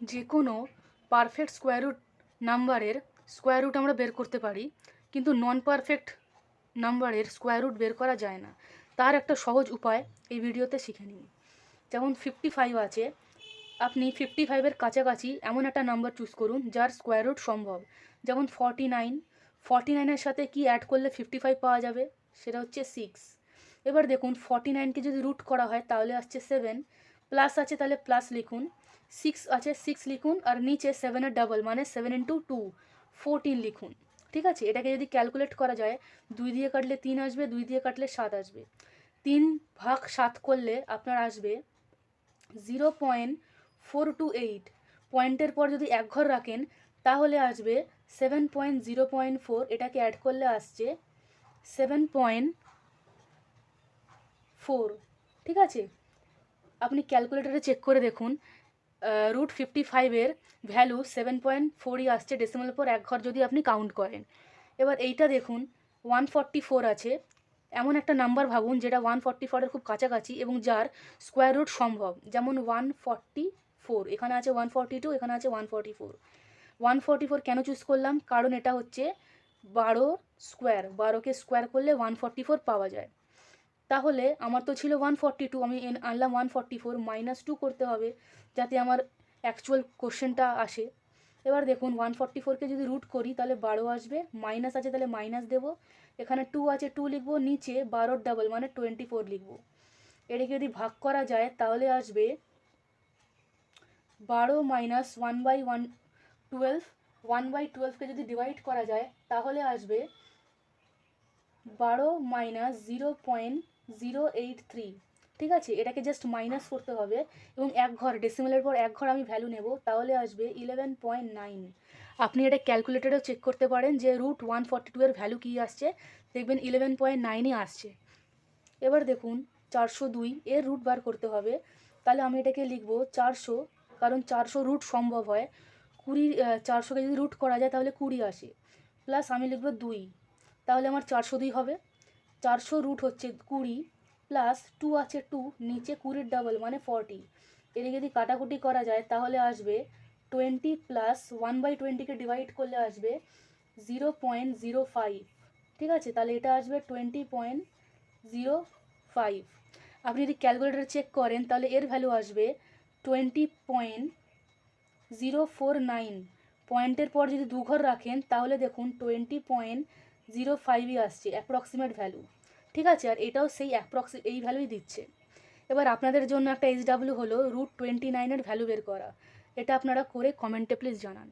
যে কোনো perfect square root নাম্বারের স্কোয়ার রুট আমরা বের করতে পারি, কিন্তু নন পারফেক্ট নাম্বারের স্কোয়ার রুট বের করা যায় না। তার একটা সহজ উপায় এই ভিডিওতে শিখে নিন যেমন ফিফটি ফাইভ আছে, আপনি ফিফটি ফাইভের কাছাকাছি এমন একটা নাম্বার চুজ করুন যার স্কোয়ার রুট সম্ভব। যেমন ফর্টি নাইন ফর্টি নাইনের সাথে কি অ্যাড করলে ফিফটি ফাইভ পাওয়া যাবে? সেটা হচ্ছে সিক্স এবার দেখুন ফর্টি নাইনকে যদি রুট করা হয় তাহলে আসছে সেভেন প্লাস আছে তাহলে প্লাস লিখুন। সিক্স আছে সিক্স লিখুন, আর নিচে সেভেনের ডাবল মানে সেভেন ইন্টু টু ফোরটিন লিখুন। ঠিক আছে? এটাকে যদি ক্যালকুলেট করা যায়, দুই দিয়ে কাটলে তিন আসবে, দুই দিয়ে কাটলে সাত আসবে। তিন ভাগ সাত করলে আপনার আসবে zero point four two eight পয়েন্টের পর যদি এক ঘর রাখেন, তাহলে আসবে seven point zero point four এটাকে অ্যাড করলে আসছে সেভেন পয়েন্ট ফোর ঠিক আছে? আপনি ক্যালকুলেটারে চেক করে দেখুন রুট ফিফটি ফাইভের ভ্যালু সেভেন পয়েন্ট ফোরই আসছে ডেসিমালের পর এক ঘর যদি আপনি কাউন্ট করেন। এবার এইটা দেখুন ওয়ান ফর্টি ফোর আছে। এমন একটা নাম্বার ভাবুন যেটা ওয়ান ফর্টি ফোরের খুব কাছাকাছি এবং যার স্কোয়ার রুট সম্ভব। যেমন ওয়ান ফর্টি ফোর এখানে আছে ওয়ান ফর্টি টু এখানে আছে one forty four one forty four কেন চুজ করলাম? কারণ এটা হচ্ছে বারো স্কোয়ার বারোকে স্কোয়ার করলে ওয়ান ফর্টি ফোর পাওয়া যায়। তাহলে আমার তো ছিল ওয়ান ফর্টি টু আমি এন- আনলাম one forty four minus two করতে হবে যাতে আমার অ্যাকচুয়াল কোশ্চেনটা আসে। এবার দেখুন ওয়ান ফর্টি ফোরকে যদি রুট করি, তাহলে বারো আসবে মাইনাস আছে তাহলে মাইনাস দেবো। এখানে টু আছে টু লিখব, নিচে বারোর ডাবল মানে টোয়েন্টি ফোর লিখব। এটাকে যদি ভাগ করা যায়, তাহলে আসবে বারো minus one by one twelve one by টুয়েলভকে যদি ডিভাইড করা যায়, তাহলে আসবে বারো minus zero point zero eight three. ঠিক আছে? এটাকে জাস্ট মাইনাস করতে হবে এবং এক ঘর ডেসিমেলের পর এক ঘর আমি ভ্যালু নেব, তাহলে আসবে ইলেভেন পয়েন্ট নাইন আপনি এটা ক্যালকুলেটরেও চেক করতে পারেন যে রুট ওয়ান ফর্টি টু এর ভ্যালু কী আসছে। দেখবেন ইলেভেন পয়েন্ট নাইনই আসছে। এবার দেখুন, চারশো দুই এর রুট বার করতে হবে। তাহলে আমি এটাকে লিখব চারশো, কারণ চারশো রুট সম্ভব হয়। কুড়ি চারশোকে যদি রুট করা যায় তাহলে কুড়ি আসে। প্লাস আমি লিখব দুই। তাহলে আমার চারশো দুই হবে। চারশো রুট হচ্ছে কুড়ি প্লাস টু আছে টু নিচে কুড়ির ডাবল মানে ফর্টি এদিকে যদি কাটাকুটি করা যায়, তাহলে আসবে টোয়েন্টি প্লাস ওয়ান বাই টোয়েন্টিকে ডিভাইড করলে আসবে জিরো পয়েন্ট জিরো ফাইভ ঠিক আছে? তাহলে এটা আসবে টোয়েন্টি পয়েন্ট জিরো ফাইভ আপনি যদি ক্যালকুলেটর চেক করেন, তাহলে এর ভ্যালু আসবে twenty point zero four nine পয়েন্টের পর যদি দু ঘর রাখেন, তাহলে দেখুন টোয়েন্টি পয়েন্ট জিরো ফাইভই আসছে অ্যাপ্রক্সিমেট ভ্যালু ঠিক আছে? আর এটাও সেই অ্যাপ্রক্সি এই ভ্যালুই দিচ্ছে। এবার আপনাদের জন্য একটা এইচ ডাব্লিউ হলো রুট টোয়েন্টি নাইনের ভ্যালু বের করা। এটা আপনারা করে কমেন্টে প্লিজ জানান।